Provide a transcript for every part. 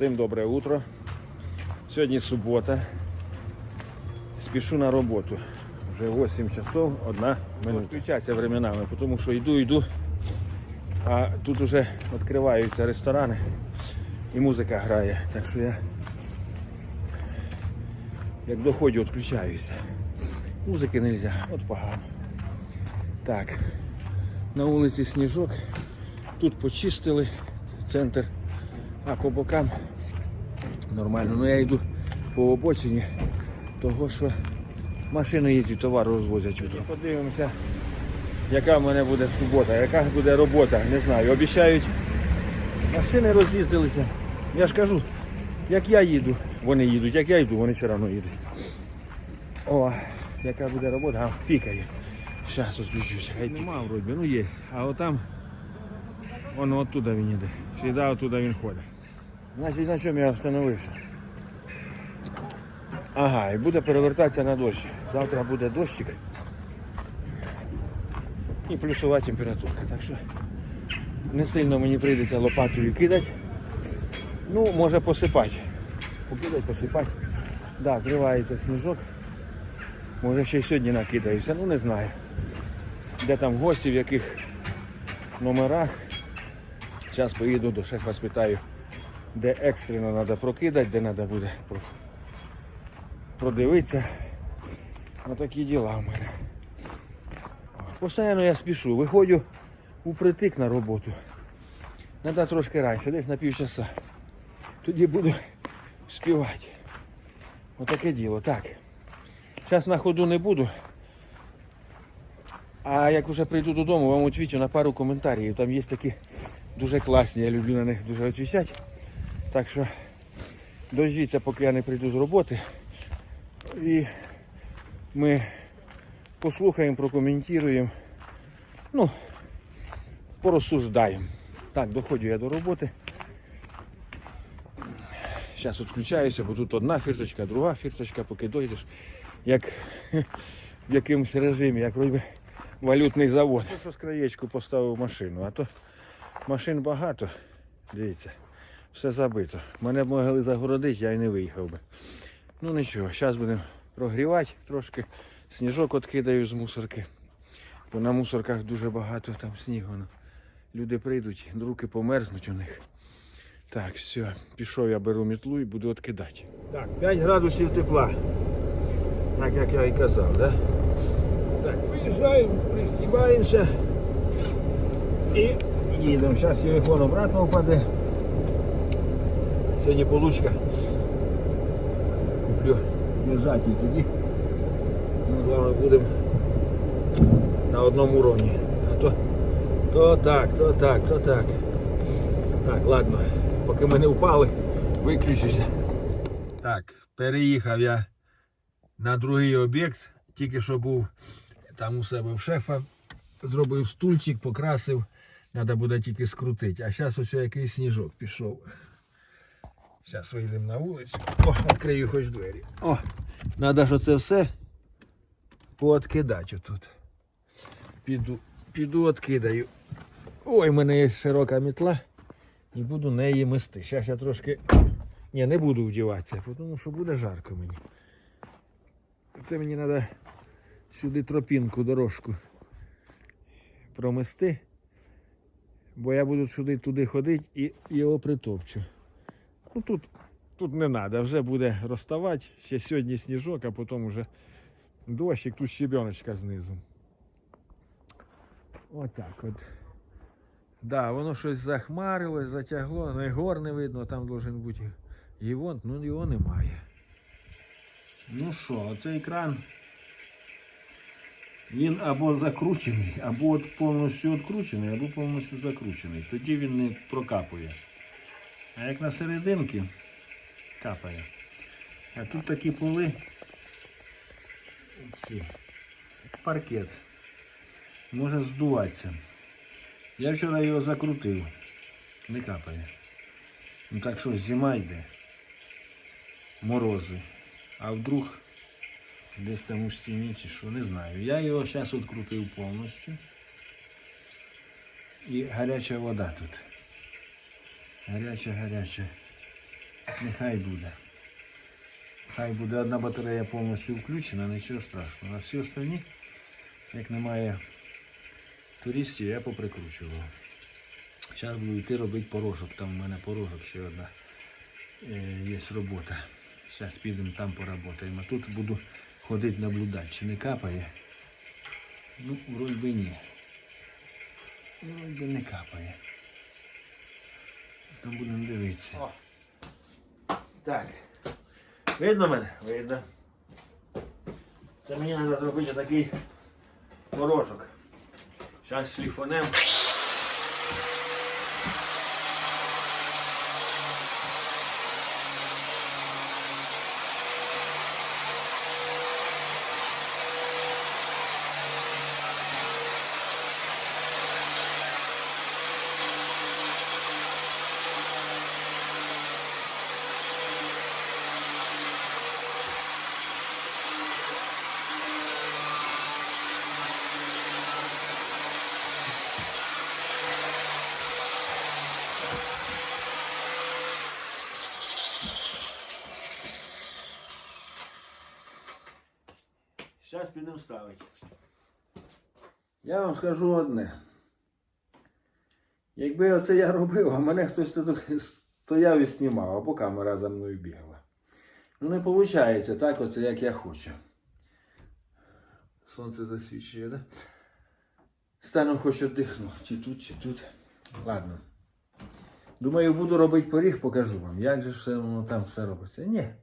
Всім добре утро. Сьогодні субота. Спішу на роботу. Вже 8 часов, одна минута. Включаться временами, тому що йду, йду. А тут вже відкриваються ресторани і музика грає. Так що я як доходжу, відключаюся. Музики не можна, от погано. Так, на вулиці сніжок. Тут почистили центр, а по бокам нормально. Ну я йду по обочині, того що машини їздять, товар розвозять. Подивимося, яка в мене буде субота, яка буде робота, не знаю. Обіцяють, машини роз'їздилися. Я ж кажу, як я їду, вони їдуть, як я йду, вони все одно їдуть. О, яка буде робота, а пікає. Зараз відключуся. Хай нема вроді, ну є. А отам, воно оттуда він іде. Сюди оттуда він ходить. Значить, на чому я встановився? Ага, і буде перевертатися на дощ. Завтра буде дощик. І плюсова температурка. Так що не сильно мені прийдеться лопатою кидати. Ну, може посипати. Покидати, посипати. Да, зривається сніжок. Може ще й сьогодні накидаюся, ну не знаю. Де там гості, в яких номерах. Зараз поїду до шефа спитаю, де екстрено треба прокидати, де треба буде про- продивитися. Отакі діла в мене. Постійно я спішу, виходжу упритик на роботу. Треба трошки раніше, десь на півчаса. Тоді буду співати. Отаке діло. Так. Зараз на ходу не буду. А як вже прийду додому, вам відвічу на пару коментарів. Там є такі дуже класні, я люблю на них дуже відповідати. Так що дождіться, поки я не прийду з роботи. І ми послухаємо, прокоментуємо. Ну, порозсуждаємо. Так, доходжу я до роботи. Зараз відключаюся, бо тут одна фірточка, друга фірточка, поки дойдеш, як в якомусь режимі, як вроде валютний завод. Що з краєчку поставив машину, а то машин багато. Дивіться, все забито. Мене б могли загородити, я й не виїхав би. Ну нічого, зараз будемо прогрівати трошки. Сніжок відкидаю з мусорки. Бо на мусорках дуже багато там снігу. ну. Люди прийдуть, руки померзнуть у них. Так, все, пішов я беру мітлу і буду відкидати. Так, 5 градусів тепла. Так як я і казав, да? Так, виїжджаємо, пристібаємося і їдемо. Зараз телефон обратно впаде. Сьогодні получка. Куплю держатель тоді. Ми з вами будемо на одному рівні. А то, то так, то так, то так. Так, ладно, поки ми не впали, виключуся. Так, переїхав я на другий об'єкт, тільки що був там у себе в шефа, зробив стульчик, покрасив, треба буде тільки скрутити. А зараз ось якийсь сніжок пішов. Зараз вийдемо на вулицю. О, відкрию хоч двері. О, треба ж оце все пооткидати отут. Піду, піду відкидаю. Ой, в мене є широка мітла і буду неї мести. Зараз я трошки. Ні, не буду вдіватися, тому що буде жарко мені. Це мені треба сюди тропінку, дорожку промести. Бо я буду сюди туди ходити і його притопчу. Ну тут, тут не треба, вже буде розставати. Ще сьогодні сніжок, а потім вже дощик, тут щебеночка знизу. Отак от. Да, воно щось захмарилось, затягло, не гор не видно, там должен бути гівонт, ну його немає. Ну що, оцей екран, він або закручений, або повністю відкручений, або повністю закручений. Тоді він не прокапує. А як на серединки капає. А тут такі поли, ці, паркет, може здуватися. Я вчора його закрутив, не капає. Ну так що зима йде, морози. А вдруг десь там у стіні чи що, не знаю. Я його зараз відкрутив повністю. І гаряча вода тут. Гаряча, гаряча. Нехай буде. Хай буде одна батарея повністю включена, нічого страшного. А всі остальні, як немає туристів, я поприкручував. Зараз буду йти робити порошок. Там в мене порошок ще одна е, є робота. Зараз підемо там поработаємо. А тут буду ходити наблюдати, чи не капає. Ну, вроді ні. Вроді не капає. Там будемо дивитися. Так. Видно мене? Видно. Це мені треба зробити такий порошок. Зараз шліфонем. Зараз підемо ставити. Я вам скажу одне. Якби оце я робив, а мене хтось тут стояв і знімав, або камера за мною бігала. Ну не виходить так, оце як я хочу. Сонце засвічує, да? Стану хоч віддихну, чи тут, чи тут. Ладно. Думаю, буду робити поріг, покажу вам. Як же все воно там все робиться. Ні.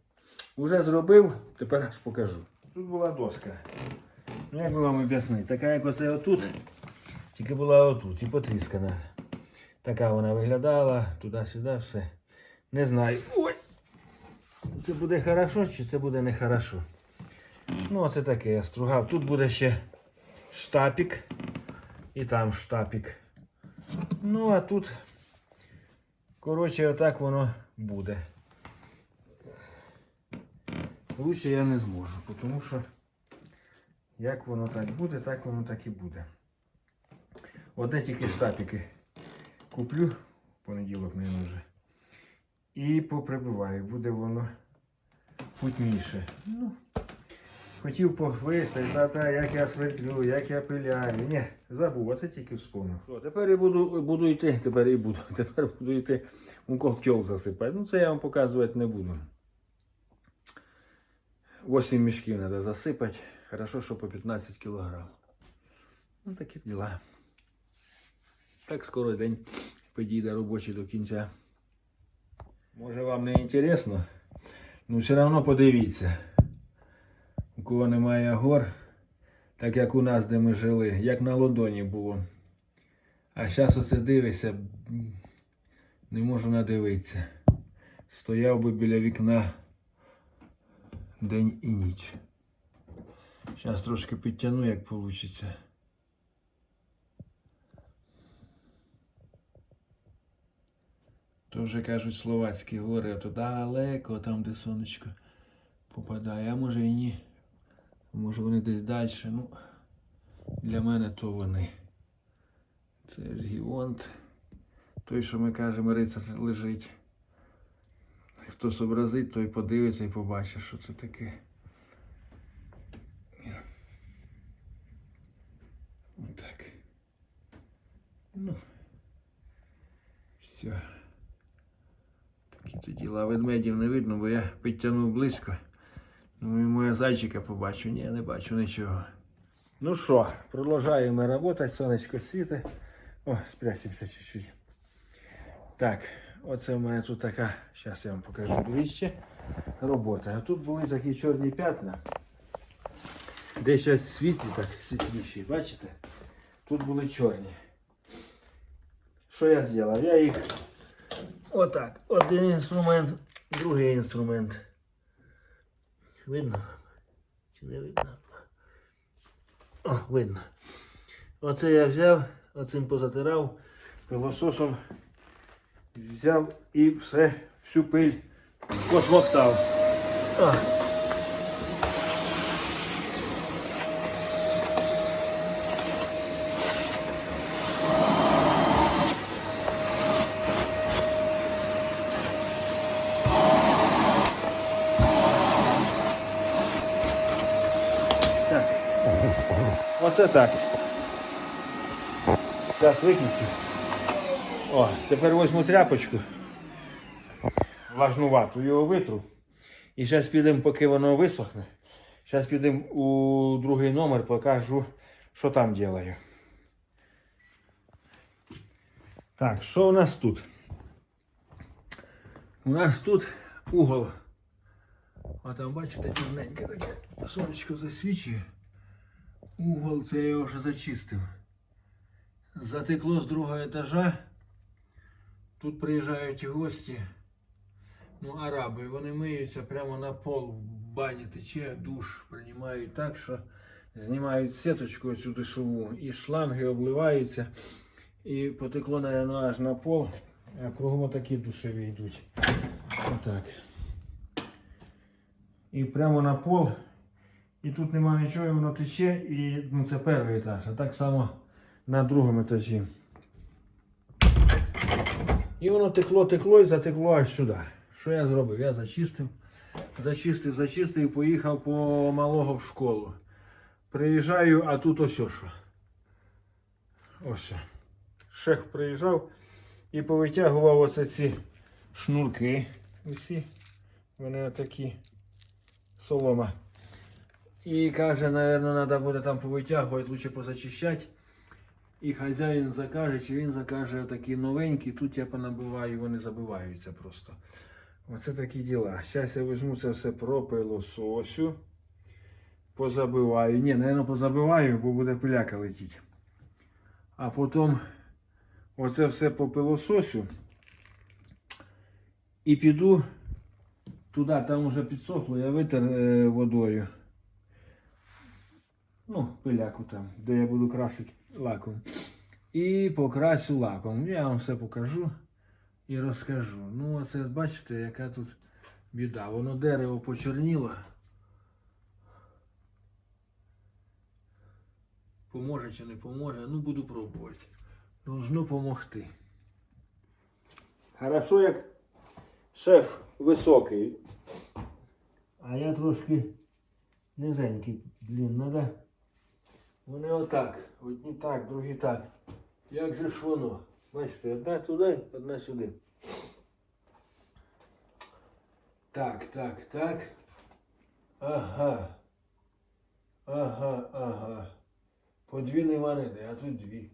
Уже зробив, тепер аж покажу. Тут була доска. Ну як би вам об'яснити? Така як оце отут, тільки була отут і потріскана. Така вона виглядала, туди-сюди, все. Не знаю. Ой! Це буде хорошо чи це буде нехорошо. Ну, оце таке я стругав. Тут буде ще штапік. І там штапік. Ну, а тут, коротше, отак воно буде. Лучше я не зможу, тому що як воно так буде, так воно так і буде. Одне тільки штапики куплю понеділок, не вже. І поприбиваю, буде воно путніше. Ну, хотів повисити, та, та, як я свердлю, як я пиляю. Ні, забув, оце тільки вспомнив. Що, тепер я буду, буду йти, тепер і буду. Тепер буду йти у котел засипати. Ну це я вам показувати не буду. 8 мешків треба засипати. Хорошо, що по 15 кілограм. Ну такі діла. Так скоро день підійде робочий до кінця. Може вам не інтересно, ну все одно подивіться. У кого немає гор, так як у нас, де ми жили, як на ладоні було. А зараз оце дивишся, не можу надивитися. Стояв би біля вікна день і ніч. Зараз трошки підтягну, як вийде. То вже кажуть словацькі гори, а то далеко, там де сонечко попадає, а може і ні. Може вони десь далі. Ну, для мене то вони. Це ж Гіонт. Той, що ми кажемо, рицар лежить. Хто зобразить, той подивиться і побачить, що це таке. Отак. Ну. Все. Такі то діла. Ведмедів не видно, бо я підтягнув близько. Ну і моя зайчика побачу. Ні, не бачу нічого. Ну що, продовжуємо працювати, сонечко світить. О, спрячемося чуть-чуть. Так, оце в мене тут така, зараз я вам покажу ближче, робота. А тут були такі чорні п'ятна. Де зараз світлі, так, світліші, бачите? Тут були чорні. Що я зробив? Я їх отак. Один інструмент, другий інструмент. Видно? Чи не видно? О, видно. Оце я взяв, оцим позатирав, пилососом взяв і все, всю пиль посмоктав. О. Оце так. Зараз виключу. О, тепер візьму тряпочку. Влажнувату, його витру. І зараз підемо, поки воно висохне. Зараз підемо у другий номер, покажу, що там делаю. Так, що у нас тут? У нас тут угол. А там, бачите, чорненьке таке сонечко засвічує. Угол це я вже зачистив. Затекло з другого етажа. Тут приїжджають гості. Ну, араби, вони миються прямо на пол, в бані тече, душ приймають так, що знімають сіточку цю душову, і шланги обливаються, і потекло, наверное, аж на пол, а кругом такі душові йдуть. Отак. І прямо на пол. І тут нема нічого, і воно тече, і ну, це перший етаж, а так само на другому етажі. І воно текло, текло і затекло аж сюди. Що я зробив? Я зачистив, зачистив, зачистив і поїхав по малого в школу. Приїжджаю, а тут ось що. Ось. Шеф приїжджав і повитягував оце ці шнурки. Усі. Вони такі солома. І каже, напевно, треба буде там повитягувати, лучше позачищати. І хазяїн закаже, чи він закаже такі новенькі, тут я понабиваю, вони забиваються просто. Оце такі діла. Зараз я візьму це все пропилососю. Позабиваю. Ні, напевно, позабиваю, бо буде пиляка летіти. А потім оце все попилососю. І піду туди, там вже підсохло, я витер е, водою. Ну, пиляку там, де я буду красити лаком. І покрасю лаком. Я вам все покажу і розкажу. Ну, оце бачите, яка тут біда. Воно дерево почорніло. Поможе чи не поможе, ну буду пробувати. Должно помогти. Хорошо, як шеф високий. А я трошки низенький. Блін, надо. Вони отак. Одні так, другі так. Як же ж воно? Бачите, одна туди, одна сюди. Так, так, так. Ага. Ага, ага. По дві нема ніде, а тут дві.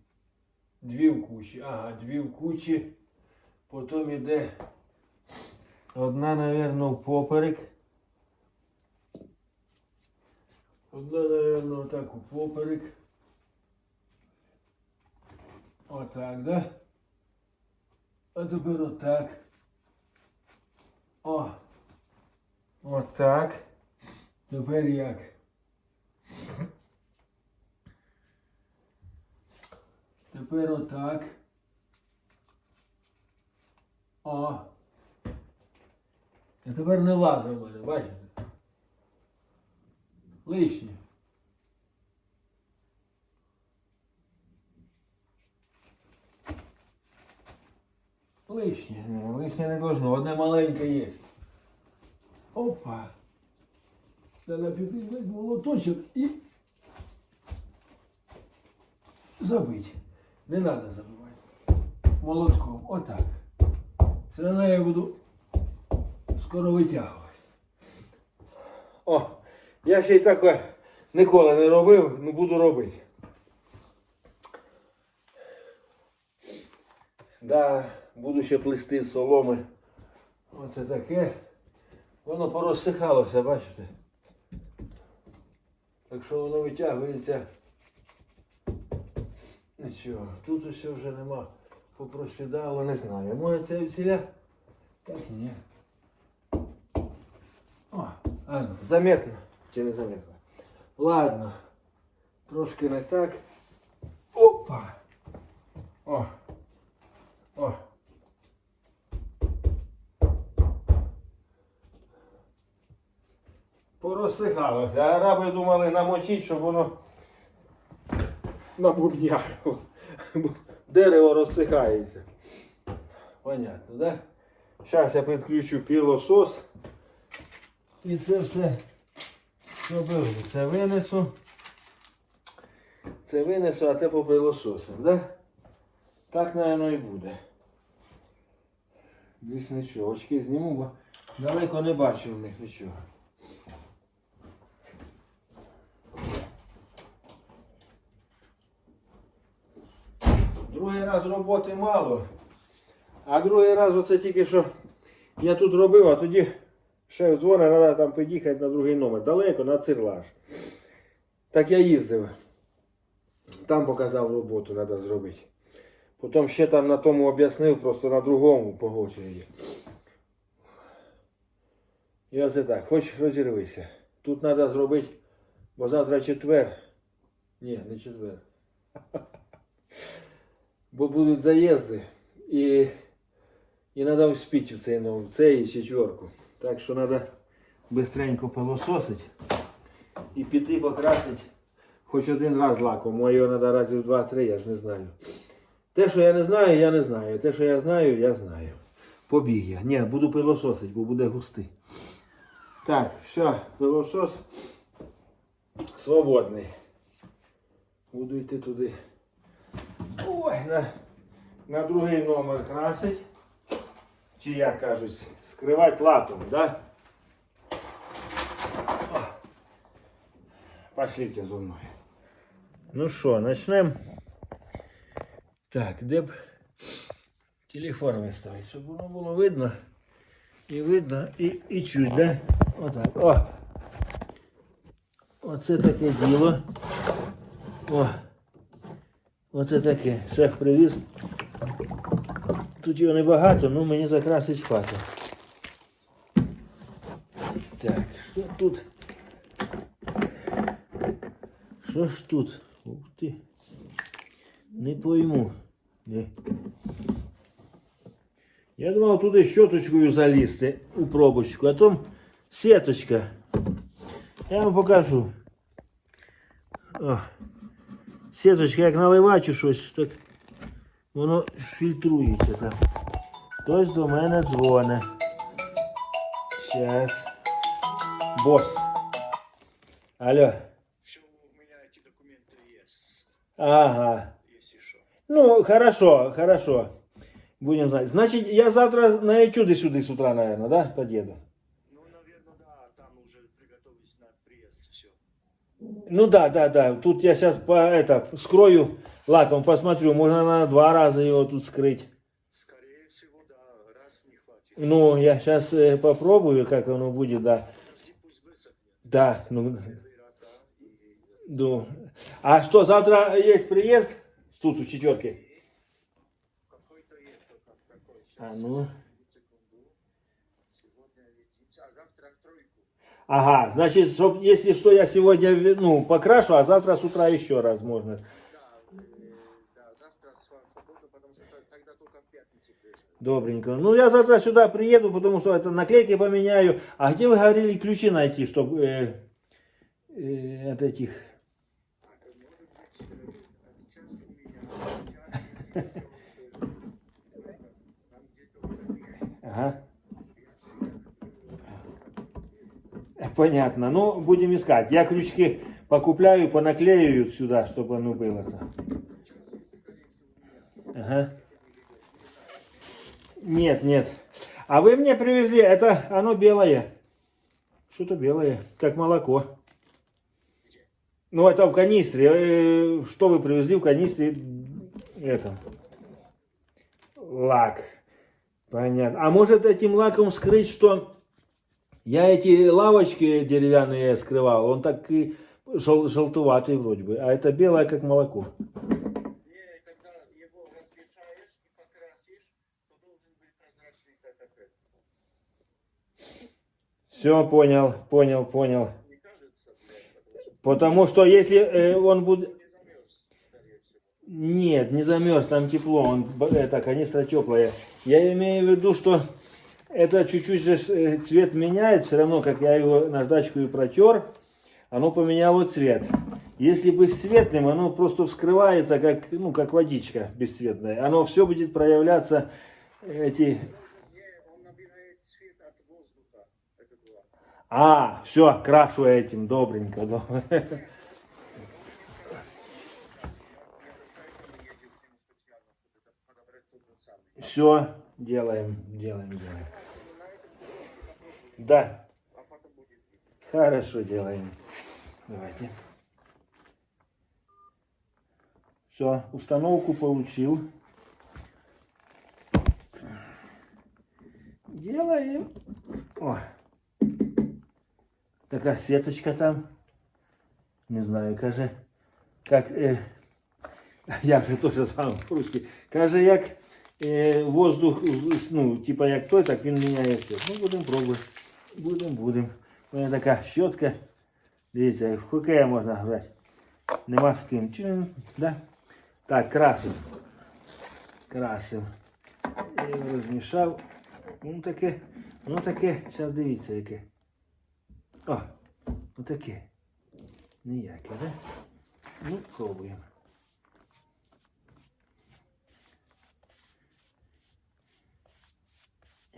Дві в кучі. Ага, дві в кучі. Потім іде одна, в поперек. Одна, напевно, отак у поперек. Отак, да? А тепер отак. О. Отак. Тепер як? Тепер отак. О. А тепер не лазить мене, бачите? Лишнє. Лишнє. Лишнє не должно. Одне маленьке є. Опа. Треба піти молоточок і забити. Не треба забивати. Молотком. Отак. Все одно я буду скоро витягувати. О, я ще й таке ніколи не робив, ну буду робити. Да, буду ще плести з соломи. Оце таке. Воно порозсихалося, бачите? Так що воно витягується. Нічого, тут усе вже нема. Попросідало, не знаю. Може це всіля? Так і ні. О, а ну, заметно чи не заметно? Ладно. Трошки не так. Опа. О. О. Порозсихалося. Араби думали намочити, щоб воно набур'яло. Бо Дерево розсихається. Понятно, да? Зараз я підключу пілосос. І це все зробив. Це винесу. Це винесу, а те попилососим, да? Так, напевно, і буде. Десь нічого. Очки зніму, бо далеко не бачив в них нічого. Другий раз роботи мало. А другий раз оце тільки що я тут робив, а тоді шеф дзвонить, треба там під'їхати на другий номер. Далеко, на цирлаж. Так я їздив. Там показав роботу, треба зробити. Потім ще там на тому об'яснив, просто на другому по. І оце так, хоч розірвися. Тут треба зробити, бо завтра четвер. Ні, не четвер. Бо будуть заїзди. І, і треба вспіти в цей, ну, в цей четверку. Так що треба быстренько пилососити і піти покрасити хоч один раз лаком. Моє треба разів два-три, я ж не знаю. Те, що я не знаю, я не знаю. Те, що я знаю, я знаю. Побіг я. Ні, буду пилососити, бо буде густий. Так, все, пилосос свободний. Буду йти туди. Ой, на, на другий номер красить. Чи як кажуть, скривати лаком, да? О. Пошлите за мною. Ну що, почнемо. Так, де б телефон виставити, щоб воно було видно. І видно, і, і чуть, да? Отак. О! Оце таке діло. О! Оце таке. Шеф привіз. Тут його небагато, ну мені закрасить хату. Так, що тут? Що ж тут? Ух ти. Не пойму. Де? Я думав туди щоточкою залізти у пробочку, а там сіточка. Я вам покажу. О. Сіточка, як наливати щось, так воно фільтрується там. Хтось до мене дзвонить. Щас. Бос. Алло. Ага. Ну, хорошо, хорошо. Будем знать. Значит, я завтра на чудо сюда с утра, наверное, да, подъеду? Ну, наверное, да, там уже приготовились на приезд, все. Ну да, да, да. Тут я сейчас по это скрою лаком, посмотрю. Можно на два раза его тут скрыть. Скорее всего, да, раз не хватит. Ну, я сейчас попробую, как оно будет, да. Да, ну, да, ну. А что, завтра есть приезд? Тут у четверки. А ну. секунду. Сегодня единица, а завтра тройку. Ага, значит, чтоб, если что, я сегодня ну, покрашу, а завтра с утра еще раз можно. Добренько. Ну, я завтра сюда приеду, потому что это наклейки поменяю. А где вы говорили ключи найти, чтобы э, э, от этих... А, то может быть, э, сейчас у меня, сейчас, если, э, там где-то вот такие Ага. Э, Понятно. Ну, будем искать. Я крючки покупляю, понаклею сюда, чтобы оно было. Ага. Нет, нет. А вы мне привезли, это оно белое. Что-то белое, как молоко. Ну, это в канистре. Э, Что вы привезли в канистре? Это. Лак. Понятно. А может этим лаком скрыть, что я эти лавочки деревянные скрывал, он так и жел- желтуватый вроде бы, а это белое как молоко. Все, понял, понял, понял. Потому что если э, он будет... Нет, не замерз, там тепло, он, это канистра теплая. Я имею в виду, что это чуть-чуть здесь э, цвет меняет, все равно, как я его наждачкой протер, оно поменяло цвет. Если бы цветным, оно просто вскрывается, как, ну, как водичка бесцветная. Оно все будет проявляться, э, эти... А, все, крашу этим, добренько. добренько. Все, делаем, делаем, делаем. Да. Хорошо делаем. Давайте. Все, установку получил. Делаем. О. Такая сеточка там. Не знаю, каже. Как, е, я вже теж сам по-русски. Каже, як е, воздух, ну, типа як той, так він міняє все. Ну, будемо пробувати. Будемо, будемо. У мене така щотка. Дивіться, в хокея можна грати. Нема з ким. Чин, да? Так, красив. Красив. Його розмішав. Ну таке, ну таке, зараз дивіться яке. О, ну таке. Ніяке, да? Ну, пробуємо.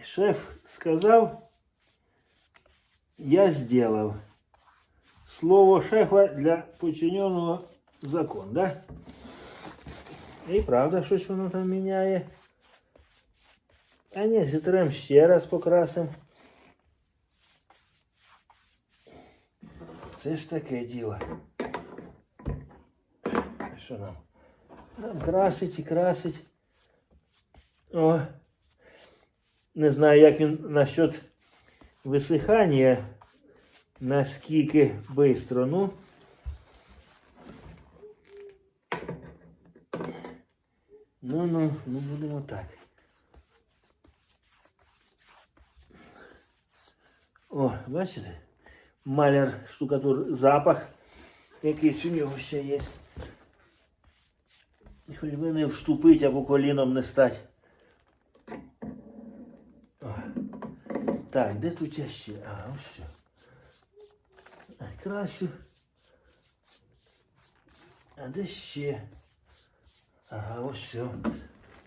Шеф сказав, я сделал. Слово шефа для подчиненого закон, да? І правда, щось воно там міняє. А ні, зітрем ще раз покрасим. Це ж таке діло. А Що нам? Нам красить і красить. О. Не знаю, як він насчет висихання, наскільки швидко. Ну. Ну, ну, ну будемо так. О, бачите? Маляр штукатур запах. Якийсь у нього ще є. Хоч би не вступить або коліном не стать. О. Так, де тут я ще? А, ось. А, Красю. А де ще? Ага, ось все.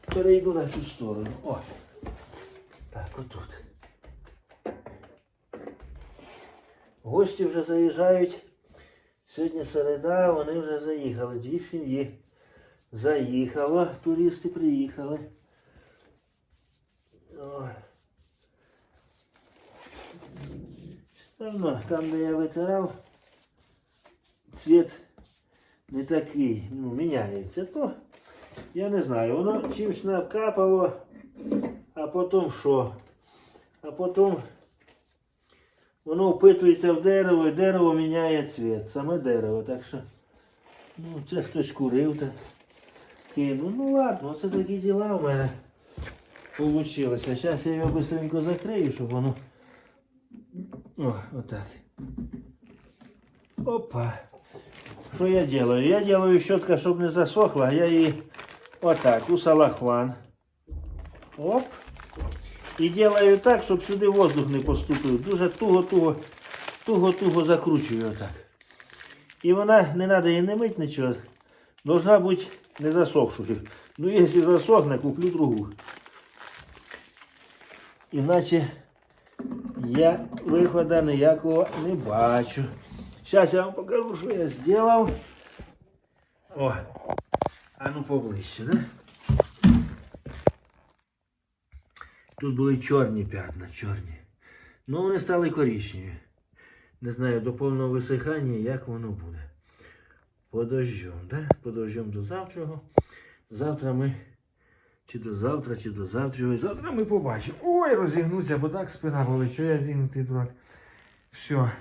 Перейду на цю сторону. О. Так, отут. Гості вже заїжджають. Сьогодні середа, вони вже заїхали. Дві сім'ї заїхало, туристи приїхали. О. Одно, там, де я витирав, цвіт не такий, ну, міняється. То я не знаю, воно чимось накапало, а потім що? А потім воно впитується в дерево і дерево міняє цвіт, саме дерево. Так що, ну, це хтось курив та кинув. Ну ладно, це такі діла в мене получилося. Зараз я його быстренько закрию, щоб воно. О, отак. Опа. Що я делаю? Я делаю щетка, щоб не засохла, я її отак, у салахван. Оп. І делаю так, щоб сюди воздух не поступив. Дуже туго-туго, туго-туго закручую отак. І вона не треба її не мить нічого. Должна бути не засохшою. Ну, якщо засохне, куплю другу. Іначе я виходу ніякого не бачу. Зараз я вам покажу, що я зробив. О, а ну поближче, да? Тут були чорні п'ятна, чорні. Ну вони стали коричневі. Не знаю, до повного висихання, як воно буде. По дождем, да? По дождем до завтра. Завтра ми. Чи до завтра, чи до завтра. Завтра ми побачимо. Ой, розігнуться, бо так спина болить. Що я зігнутий дурак. Все.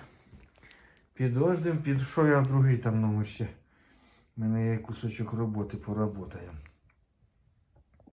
Підождем, під що я другий там номер ще. У мене є кусочок роботи, поработаємо.